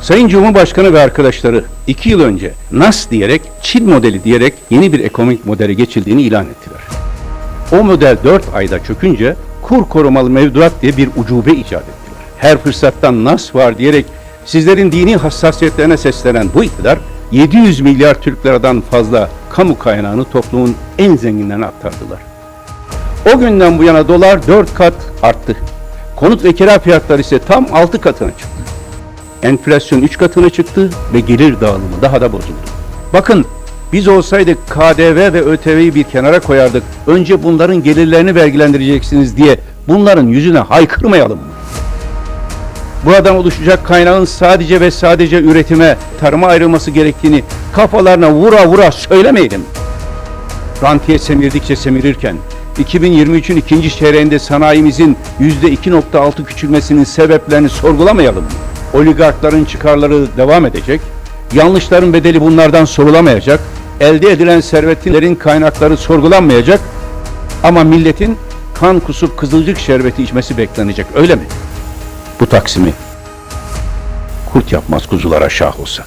Sayın Cumhurbaşkanı ve arkadaşları iki yıl önce NAS diyerek, Çin modeli diyerek yeni bir ekonomik modele geçildiğini ilan ettiler. O model 4 ayda çökünce kur korumalı mevduat diye bir ucube icat ettiler. Her fırsattan nas var diyerek sizlerin dini hassasiyetlerine seslenen bu iktidar 700 milyar Türk liradan fazla kamu kaynağını toplumun en zenginlerine aktardılar. O günden bu yana dolar 4 kat arttı. Konut ve kira fiyatları ise tam 6 katına çıktı. Enflasyon 3 katına çıktı ve gelir dağılımı daha da bozuldu. Bakın biz olsaydık KDV ve ÖTV'yi bir kenara koyardık. Önce bunların gelirlerini vergilendireceksiniz diye bunların yüzüne haykırmayalım mı? Buradan oluşacak kaynağın sadece ve sadece üretime, tarıma ayrılması gerektiğini kafalarına vura vura söylemeyelim. Rantiye semirdikçe semirirken 2023'ün ikinci çeyreğinde sanayimizin %2.6 küçülmesinin sebeplerini sorgulamayalım mı? Oligarkların çıkarları devam edecek, yanlışların bedeli bunlardan sorulamayacak, elde edilen servetlerin kaynakları sorgulanmayacak ama milletin kan kusup kızılcık şerbeti içmesi beklenecek öyle mi? Bu Taksim'i kurt yapmaz kuzulara şah olsa.